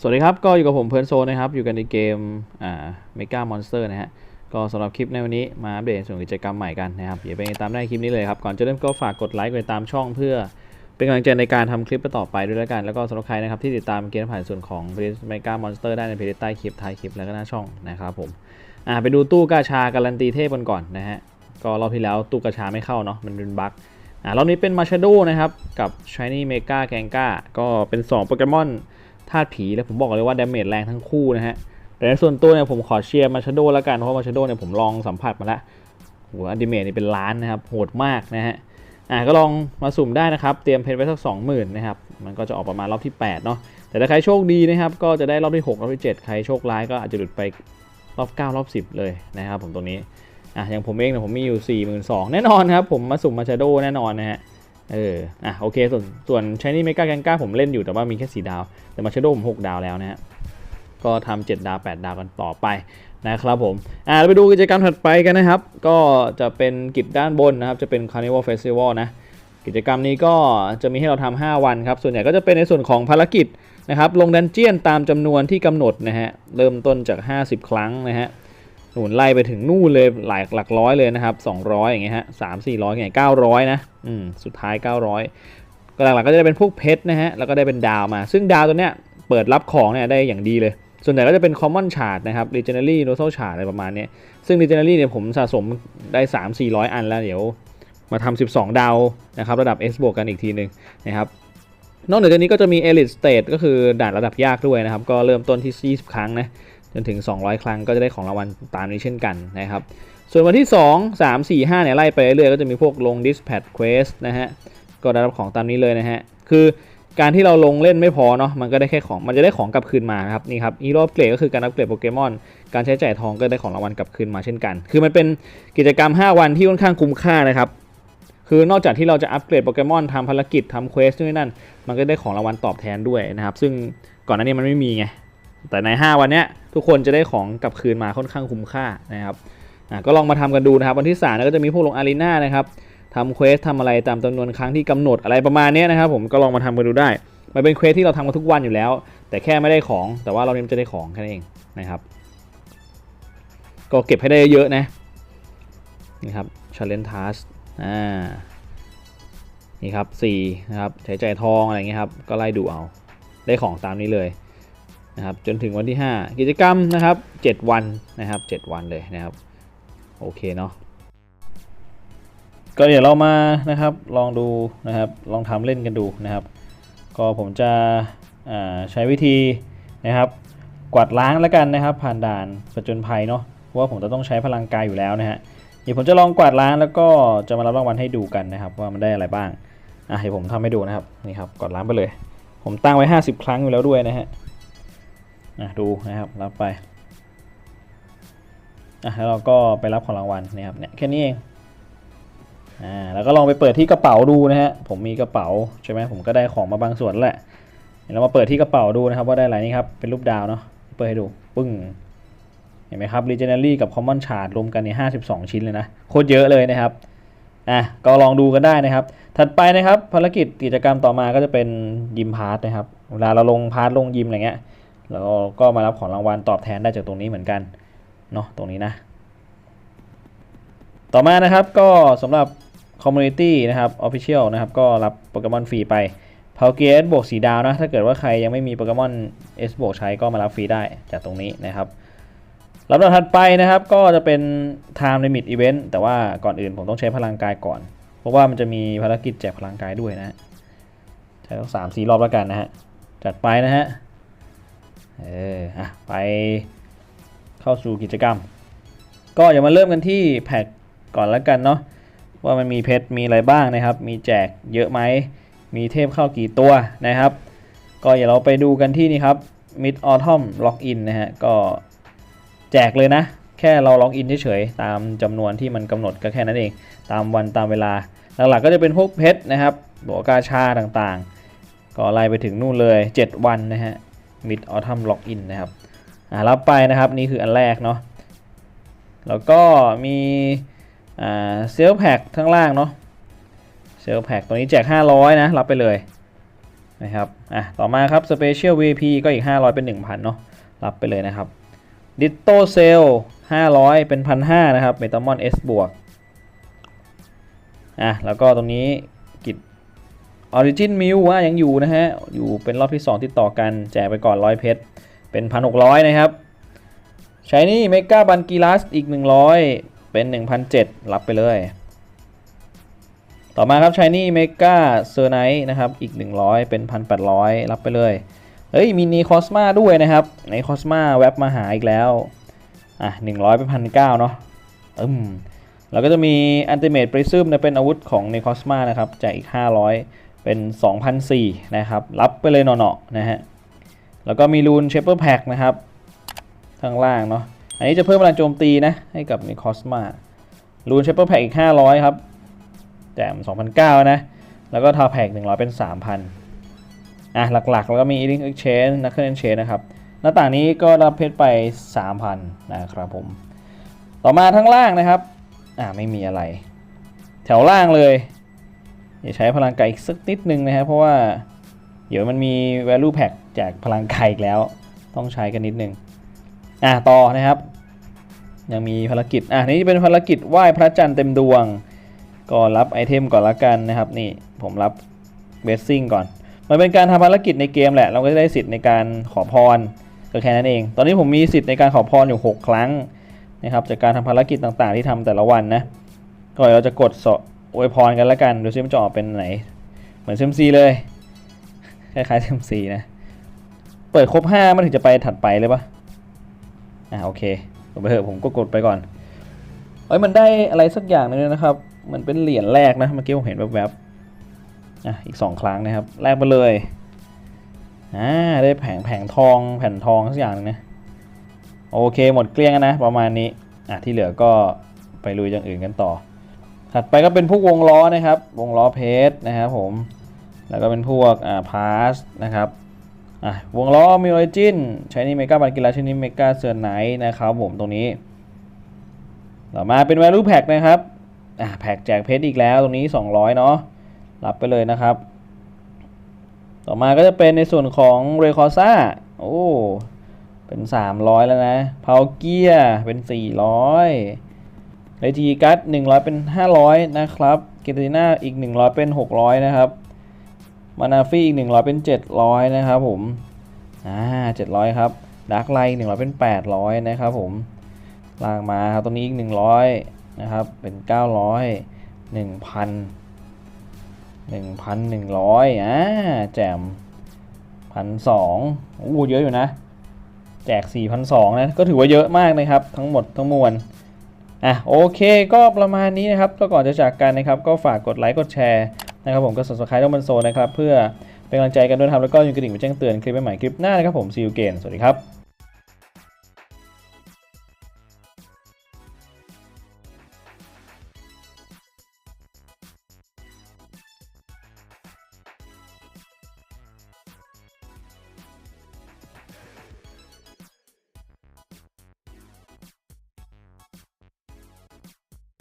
สวัสดีครับ ก็อยู่กับผมเพิร์นโซนะครับ อยู่กันในเกมอ่าเมกามอนสเตอร์นะฮะ ก็สำหรับคลิปในวันนี้มาอัปเดตส่วนกิจกรรมใหม่กันนะครับอย่าไปตามได้คลิปนี้เลยครับ ก่อนจะเริ่มก็ฝากกดไลค์กดติดตามช่องเพื่อเป็นกำลังใจในการทำคลิปต่อไปด้วยแล้วกัน แล้วก็สำหรับใครนะครับที่ติดตามเกมผ่านส่วนของเมกามอนสเตอร์ได้ในเพจใต้คลิปท้ายคลิปแล้วก็หน้าช่องนะครับผมอ่าไปดูตู้กาชาการันตีเทพกันก่อนนะฮะ ก็รอบที่แล้วตู้กาชาไม่เข้าเนาะมันเป็นบั๊กอ่ารอบนี้เป็นมาชาโดนะครับกับ Shiny Mega g a n g a ก็เป็น 2 โปเกมอน ธาตุผีแล้วผมบอกเลยว่าดาเมจแรงทั้งคู่นะฮะแต่ในส่วนตัวเนี่ยผมขอเชียร์มาชโดแล้วกันเพราะมาชโดเนี่ยผมลองสัมผัสมาแล้วโหอันดิเมจนี่เป็นล้านนะครับโหดมากนะฮะอ่าก็ลองมาสุ่มได้นะครับ เตรียมเพนไว้สัก 20,000นะครับมันก็จะออกประมาณรอบที่ 8 เนาะแต่ถ้าใครโชคดีนะครับ ก็จะได้รอบที่ 6 รอบที่ 7 ใครโชคร้ายก็อาจจะหลุดไปรอบ 9 รอบ 10 เลยนะครับผมตรงนี้อะอย่างผมเองเนี่ยผมมีอยู่ 42,000แน่นอนครับผมมาสุ่มมาชาโดแน่นอนนะฮะ เออ อะ โอเค ส่วนส่วนช h นี่เมกาแกงก้าผมเล่นอยู่แต่ว่ามีแค่ 4 ดาว แต่มาชโดผม 6 ดาวแล้วนะฮะ ก็ทำ7ดาว 8 ดาวกันต่อไปนะครับผม อ่าไปดูกิจกรรมถัดไปกันนะครับ ก็จะเป็นกิจด้านบนนะครับ จะเป็น Carnival Festival นะ กิจกรรมนี้ก็จะมีให้เราทำ5วันครับ ส่วนใหญ่ก็จะเป็นในส่วนของภารกิจนะครับ ลงดันเจียนตามจำนวนที่กำหนดนะฮะ เริ่มต้นจาก 50 ครั้งนะฮะ นุนไล่ไปถึงนู่นเลยหลายหลักร้อยเลยนะครับ200 อย่างเงี้ยฮะสามสี่ร้อยอย่างเงี้ย900นะอืมสุดท้าย 900 ก็หลักๆก็จะได้เป็นพวกเพชรนะฮะแล้วก็ได้เป็นดาวมา ซึ่งดาวตัวเนี้ยเปิดรับของเนี่ยได้อย่างดีเลย ส่วนใหญ่ก็จะเป็น common chart นะครับ legendary universal chart อะไรประมาณเนี้ยซึ่ง legendary เนี่ยผมสะสมได้ 3 400 อันแล้วเดี๋ยวมาทำ12 ดาวนะครับระดับ S บวกกันอีกทีหนึ่งนะครับนอกเหนือจากนี้ก็จะมี elite state ก็คือด่านระดับยากด้วยนะครับ ก็เริ่มต้นที่ 20 ครั้งนะ จนถึง 200 ครั้งก็จะได้ของรางวัลตามนี้เช่นกันนะครับ ส่วนวันที่ 2 3 4 5เนี่ยไล่ไปเรื่อยๆก็จะมีพวกลง dispatch quest นะฮะก็ได้รับของตามนี้เลยนะฮะคือการที่เราลงเล่นไม่พอเนาะมันก็ได้แค่ของมันจะได้ของกลับคืนมานะครับนี่ครับฮีโร่อัปเกรดก็คือการอัปเกรดโปเกมอนการใช้จ่ายทองก็ได้ของรางวัลกลับคืนมาเช่นกัน คือมันเป็นกิจกรรม 5 วันที่ค่อนข้างคุ้มค่านะครับคือนอกจากที่เราจะอัปเกรดโปเกมอนทำภารกิจทำเควสด้วยนั่น มันก็ได้ของรางวัลตอบแทนด้วยนะครับ ซึ่งก่อนหน้านี้มันไม่มีไงแต่ใน 5 วันเนี้ย ทุกคนจะได้ของกลับคืนมาค่อนข้างคุ้มค่านะครับก็ลองมาทำกันดูนะครับ วันที่ 3 ก็จะมีพวกลงอารีนานะครับทำเควสทำอะไรตามจำนวนครั้งที่กำหนดอะไรประมาณนี้นะครับ ผมก็ลองมาทำกันดูได้ มันเป็นเควสที่เราทำกันทุกวันอยู่แล้ว แต่แค่ไม่ได้ของ แต่ว่าเราเนี่ยจะได้ของแค่นั้นเองนะครับ ก็เก็บให้ได้เยอะๆนะนี่ครับ challenge task อ่านี่ครับ4นะครับใช้ใจทองอะไรเงี้ยครับ ก็ไล่ดูเอา ได้ของตามนี้เลย นะครับจนถึงวันที่ 5 กิจกรรมนะครับ 7 วันนะครับ 7 วันเลยนะครับโอเคเนาะก็เดี๋ยวเรามานะครับลองดูนะครับลองทำเล่นกันดูนะครับ ก็ผมจะใช้วิธีนะครับกวาดล้างแล้วกันนะครับ ผ่านด่านประจนภัยเนาะเพราะว่าผมจะต้องใช้พลังกายอยู่แล้วนะฮะเดี๋ยวผมจะลองกวาดล้างแล้วก็จะมารับรางวัลให้ดูกันนะครับ ว่ามันได้อะไรบ้างอะเดี๋ยวผมทำให้ดูนะครับนี่ครับกวาดล้างไปเลย ผมตั้งไว้ 50 ครั้งอยู่แล้วด้วยนะฮะ อะดูนะครับรับไปอะแล้วเราก็ไปรับของรางวัลนะครับเนี่ยแค่นี้เองอ่าแล้วก็ลองไปเปิดที่กระเป๋าดูนะฮะผมมีกระเป๋าใช่ไหมผมก็ได้ของมาบางส่วนแหละเดี๋ยวเรามาเปิดที่กระเป๋าดูนะครับว่าได้อะไรนี่ครับเป็นรูปดาวเนาะเปิดให้ดูปึ้งเห็นไหมครับ Legendary กับ Common Chart รวมกันใน 52 ชิ้นเลยนะ โคตรเยอะเลยนะครับอะก็ลองดูกันได้นะครับ ถัดไปนะครับภารกิจกิจกรรมต่อมาก็จะเป็นยิมพาร์ทนะครับ เวลาเราลงพาร์ทลงยิมอะไรเงี้ย แล้วก็มารับของรางวัลตอบแทนได้จากตรงนี้เหมือนกันเนาะตรงนี้นะ ต่อมานะครับก็สำหรับ Community นะครับ Official นะครับ ก็รับโปเกมอนฟรีไปพาวเกียร์บวกสีดาวนะ ถ้าเกิดว่าใครยังไม่มีโปเกมอน S บวกใช้ก็มารับฟรีได้จากตรงนี้นะครับลำดับถัดไปนะครับ ก็จะเป็น Time Limit Event แต่ว่าก่อนอื่นผมต้องใช้พลังกายก่อน เพราะว่ามันจะมีภารกิจแจกพลังกายด้วยนะใช้ต้องสามสี่รอบแล้วกันนะฮะจัดไปนะฮะ เอออะไปเข้าสู่กิจกรรม ก็อย่ามาเริ่มกันที่แพ็กก่อนแล้วกันเนาะว่ามันมีเพชรมีอะไรบ้างนะครับ มีแจกเยอะไหมมีเทพเข้ากี่ตัวนะครับ ก็อย่าเราไปดูกันที่นี่ครับ Mid Autumn Login นะฮะก็แจกเลยนะ แค่เราล็อกอินเฉยๆตามจำนวนที่มันกำหนดก็แค่นั้นเอง ตามวันตามเวลาหลักๆก็จะเป็นพวกเพชรนะครับบวกกาชาต่างๆ ก็ไล่ไปถึงนู่นเลย 7 วันนะฮะ Mid Autumn Login นะครับอ่ารับไปนะครับนี่คืออันแรกเนาะแล้วก็มีอ่าเซลแพ็กข้างล่างเนาะเซลแพ็กตัวนี้แจก 500 นะ รับไปเลยนะครับอะต่อมาครับ Special VIP ก็อีก 500 เป็น 1,000 เนาะรับไปเลยนะครับ Ditto Cell 500 เป็น1,500 นะครับ Metamon S บวกอะแล้วก็ตรงนี้กิจ Origin m i l ว่ายังอยู่นะฮะ อยู่เป็นรอบที่ 2 ติดต่อกันแจกไปก่อน100เพชร เป็น 1,600 นะครับใช้นี่ Mega b a n g i l a s อีก 100 เป็น1,700รับไปเลย ต่อมาครับชายนี่เมกาเซอร์ไนท์นะครับ อีก 100 เป็น 1,800 รับไปเลย เฮ้ย มีนีคอสมาด้วยนะครับ ในคอสมาแว็บมาหาอีกแล้ว อะ 100 เป็น 1,900เนาะอืมแล้วก็จะมีอันติเมตปริซึมเป็นอาวุธของในคอสมานะครับแจกอีก 500 เป็น2,400นะครับ รับไปเลยเนาะๆนะฮะ แล้วก็มีรูนเชปเปอร์แพ็กนะครับข้างล่างเนาะ อันนี้จะเพิ่มพลังโจมตีนะ ให้กับในคอสมารูนเชปเปอร์แพ็กอีก 500 ครับ แจม2,009นะ แล้วก็ทาแพ็ก100 เป็น 3,000 อะ หลักๆ แล้วก็มี e l i n k Exchange นักเคลื่อนจ์นะครับ หน้าต่างนี้ก็รับเพชรไป 3,000 นะครับผม ต่อมาทั้งล่างนะครับ อ่าไม่มีอะไร แถวล่างเลย อย่าใช้พลังไก่อีกสักนิดนึงนะครับเพราะว่าเดี๋ยวมันมี value pack แจกพลังไก่อีกแล้ว ต้องใช้กันนิดนึงอะต่อนะครับ ยังมีภารกิจอะนี่เป็นภารกิจไหว้พระจันทร์เต็มดวง ก็รับไอเทมก่อนละกันนะครับนี่ผมรับเบสซิ่งก่อน มันเป็นการทำภารกิจในเกมแหละ เราก็จะได้สิทธิ์ในการขอพรก็แค่นั้นเอง ตอนนี้ผมมีสิทธิ์ในการขอพรอยู่ 6 ครั้งนะครับจากการทำภารกิจต่างๆ ที่ทำแต่ละวันนะ ก็เดี๋ยวเราจะกดส ออวยพรกันและกัน ดูซิมันจะออกเป็นไหน เหมือนเซมซีเลย คล้ายๆเซมซีนะ เปิดครบ 5 มันถึงจะไปถัดไปเลยปะอ่าโอเคกดไปเถอะผมก็กดไปก่อนเอ้ยมันได้อะไรสักอย่างหนึงนะครับ มันเป็นเหรียญแรกนะเมื่อกี้ผมเห็นแวบๆอะอีก 2 ครั้งนะครับ แรกไปเลยอ่าได้แผงแผงทองแผ่นทองสักอย่างนึงนะโอเคหมดเกลี้ยงแล้วนะประมาณนี้อะที่เหลือก็ไปลุยอย่างอื่นกันต่อ ถัดไปก็เป็นพวกวงล้อนะครับ วงล้อเพชรนะครับผม แล้วก็เป็นพวกอ่าพาสนะครับอะวงล้อมีออริจินใช้นี่เมกาบันกิลาใช้นี่เมกาเซอร์ไนท์นะครับผมตรงนี้ ต่อมาเป็น value pack นะครับอ่าแพ็กแจกเพชรอีกแล้วตรงนี้ 200 เนาะรับไปเลยนะครับ ต่อมาก็จะเป็นในส่วนของเรคอซ่าโอ้เป็น 300 แล้วนะพาวเกียเป็น 400 เลจีกัส100 เป็น 500 นะครับเกติน่าอีก 100 เป็น 600 นะครับมานาฟี่อีก 100 เป็น 700 นะครับผมอ่า700 ครับดักไลน์100 เป็น 800 นะครับผมลากมาครับตรงนี้อีก 100 นะครับ เป็น 900 1,000 1,100อ่าแจมพันสองโอ้เยอะอยู่นะ แจก 4,200 นะ ก็ถือว่าเยอะมากนะครับ ทั้งหมดทั้งมวล อะโอเคก็ประมาณนี้นะครับก็ก่อนจะจากกันนะครับก็ฝากกดไลค์กดแชร์นะครับผมก็สมัครต้องมันโซนะครับเพื่อเป็นกำลังใจกันด้วยครับแล้วก็ยังกระดิ่งไปแจ้งเตือนคลิปใหม่ๆคลิปหน้านะครับผมซีอูเกนสวัสดีครับ